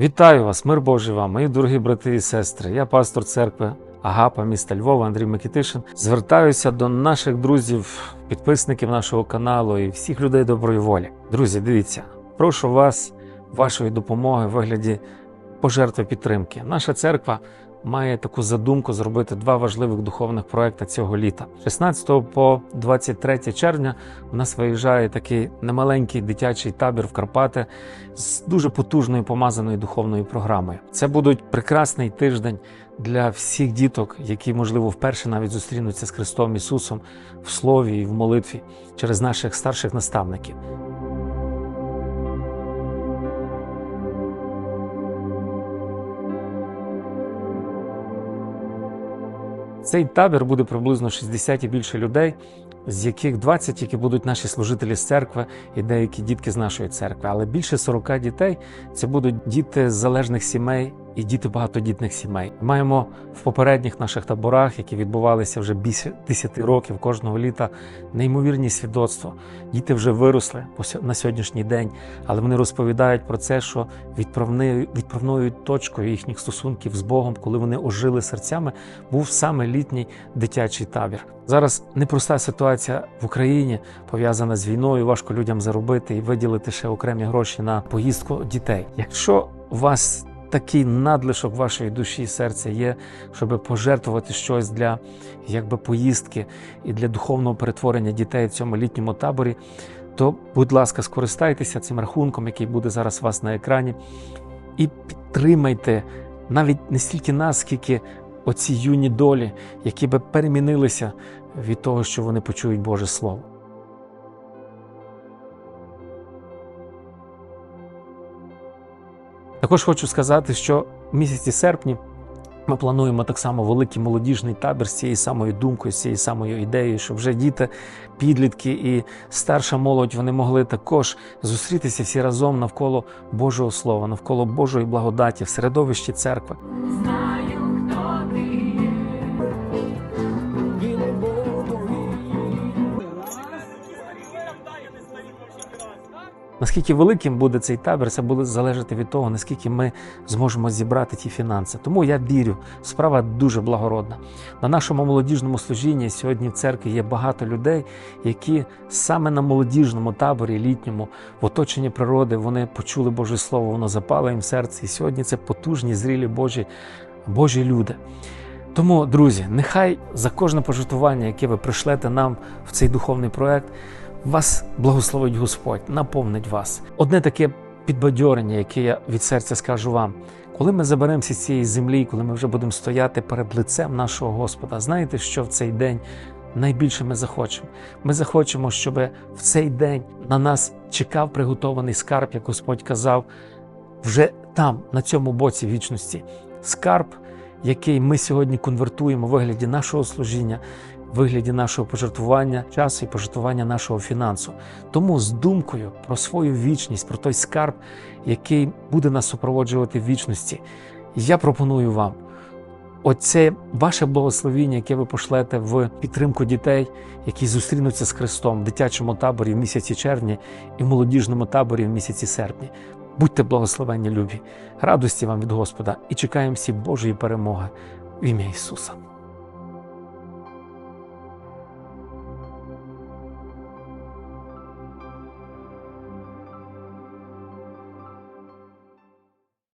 Вітаю вас, мир Божий вам, мої дорогі брати і сестри. Я пастор церкви Агапа міста Львова Андрій Микітишин. Звертаюся до наших друзів, підписників нашого каналу і всіх людей доброї волі. Друзі, дивіться, прошу вас, вашої допомоги в вигляді пожертви підтримки. Наша церква має таку задумку зробити два важливих духовних проекти цього літа. 16 по 23 червня у нас виїжджає такий немаленький дитячий табір в Карпати з дуже потужною помазаною духовною програмою. Це будуть прекрасний тиждень для всіх діток, які, можливо, вперше навіть зустрінуться з Христом Ісусом в слові і в молитві через наших старших наставників. Цей табір буде приблизно 60 і більше людей, з яких 20 які будуть наші служителі з церкви і деякі дітки з нашої церкви. Але більше 40 дітей це будуть діти з залежних сімей і діти багатодітних сімей. Маємо в попередніх наших таборах, які відбувалися вже більше 10 років кожного літа, неймовірні свідоцтва. Діти вже виросли на сьогоднішній день, але вони розповідають про це, що відправною, відправною точкою їхніх стосунків з Богом, коли вони ожили серцями, був саме літній дитячий табір. Зараз непроста ситуація в Україні пов'язана з війною. Важко людям заробити і виділити ще окремі гроші на поїздку дітей. Якщо у вас такий надлишок вашої душі і серця є, щоб пожертвувати щось для якби поїздки і для духовного перетворення дітей в цьому літньому таборі, то, будь ласка, скористайтеся цим рахунком, який буде зараз у вас на екрані, і підтримайте навіть не стільки нас, скільки оці юні долі, які би перемінилися від того, що вони почують Боже Слово. Також хочу сказати, що в місяці серпні ми плануємо так само великий молодіжний табір з цією самою думкою, з цією самою ідеєю, щоб вже діти, підлітки і старша молодь вони могли також зустрітися всі разом навколо Божого Слова, навколо Божої благодаті в середовищі церкви. Наскільки великим буде цей табір, це буде залежати від того, наскільки ми зможемо зібрати ті фінанси. Тому я вірю, справа дуже благородна. На нашому молодіжному служінні сьогодні в церкві є багато людей, які саме на молодіжному таборі літньому в оточенні природи вони почули Боже Слово, воно запало їм в серце. І сьогодні це потужні, зрілі Божі, Божі люди. Тому, друзі, нехай за кожне пожертвування, яке ви пришлете нам в цей духовний проект, вас благословить Господь, наповнить вас. Одне таке підбадьорення, яке я від серця скажу вам. Коли ми заберемося з цієї землі, коли ми вже будемо стояти перед лицем нашого Господа, знаєте, що в цей день найбільше ми захочемо? Ми захочемо, щоб в цей день на нас чекав приготований скарб, як Господь казав, вже там, на цьому боці вічності. Скарб, який ми сьогодні конвертуємо в вигляді нашого служіння, вигляді нашого пожертвування часу і пожертвування нашого фінансу. Тому з думкою про свою вічність, про той скарб, який буде нас супроводжувати в вічності, я пропоную вам. Оце ваше благословіння, яке ви пошлете в підтримку дітей, які зустрінуться з Христом в дитячому таборі в місяці червня і в молодіжному таборі в місяці серпні. Будьте благословенні, любі, радості вам від Господа і чекаємо всі Божої перемоги в ім'я Ісуса.